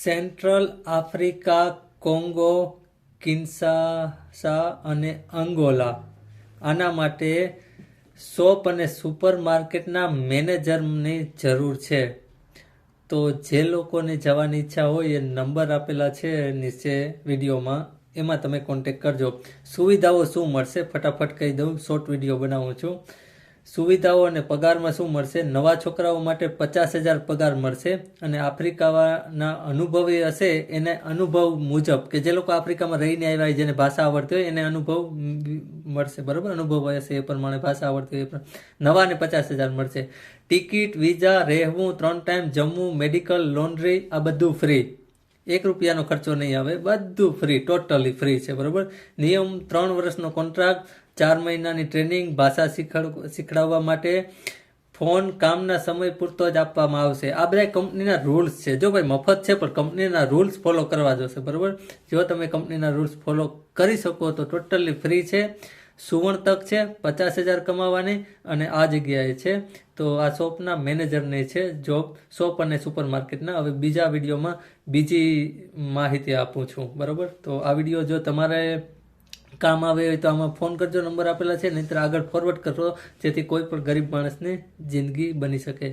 Central Africa, Congo, કિન્સાસા અને અંગોલા. આના માટે શોપ અને સુપર માર્કેટના મેનેજરની જરૂર છે. તો જે લોકોને જવાની ઈચ્છા હોય એ નંબર આપેલા છે નીચે વિડીયોમાં. એમાં તમે કોન્ટેક કરજો. સુવિધાઓ શું મળશે? ફટાફટ કહી દઉં. શોર્ટ વીડિયો બનાવું છું. સુવિધાઓ અને પગારમાં શું મળશે? નવા છોકરાઓ માટે પચાસ હજાર પગાર મળશે અને આફ્રિકાના અનુભવી હશે એને અનુભવ મુજબ કે જે લોકો આફ્રિકામાં રહીને આવ્યા હોય, જેને ભાષા આવડતી હોય, એને અનુભવ મળશે. બરાબર? અનુભવ હશે એ પ્રમાણે ભાષા આવડતી હોય એ પ્રમાણે. નવા અને પચાસ હજાર મળશે. ટિકિટ, વિઝા, રહેવું, ત્રણ ટાઈમ જમવું, મેડિકલ, લોન્ડ્રી, આ બધું ફ્રી. એક રૂપિયાનો ખર્ચો નહીં આવે. બધું ફ્રી, ટોટલી ફ્રી છે. બરાબર? નિયમ, ત્રણ વર્ષનો કોન્ટ્રાક્ટ ચાર મહિનાની ટ્રેનિંગ ભાષા શીખડ, શીખડાવવા માટે ફોન કામના સમય પૂરતો જ આપવામાં આવશે. આ બધા કંપનીના રૂલ્સ છે. જો ભાઈ મફત છે, પણ કંપનીના રૂલ્સ ફોલો કરવા જોશે, બરાબર? જો તમે કંપનીના રૂલ્સ ફોલો કરી શકો તો ટોટલી ફ્રી છે. સુવર્ણ તક છે, પચાસ હજાર કમાવાની અને આ જગ્યાએ છે. તો આ શોપના મેનેજરને છે, જોબ શોપ અને સુપર માર્કેટના હવે બીજા વિડીયોમાં બીજી માહિતી આપું છું, બરાબર? તો આ વીડિયો જો તમારે કામ આવે તો આમાં ફોન કરજો, નંબર આપેલા છે, નહીંતર આગળ ફોરવર્ડ કરો જેથી કોઈ પણ ગરીબ માણસની જિંદગી બની શકે.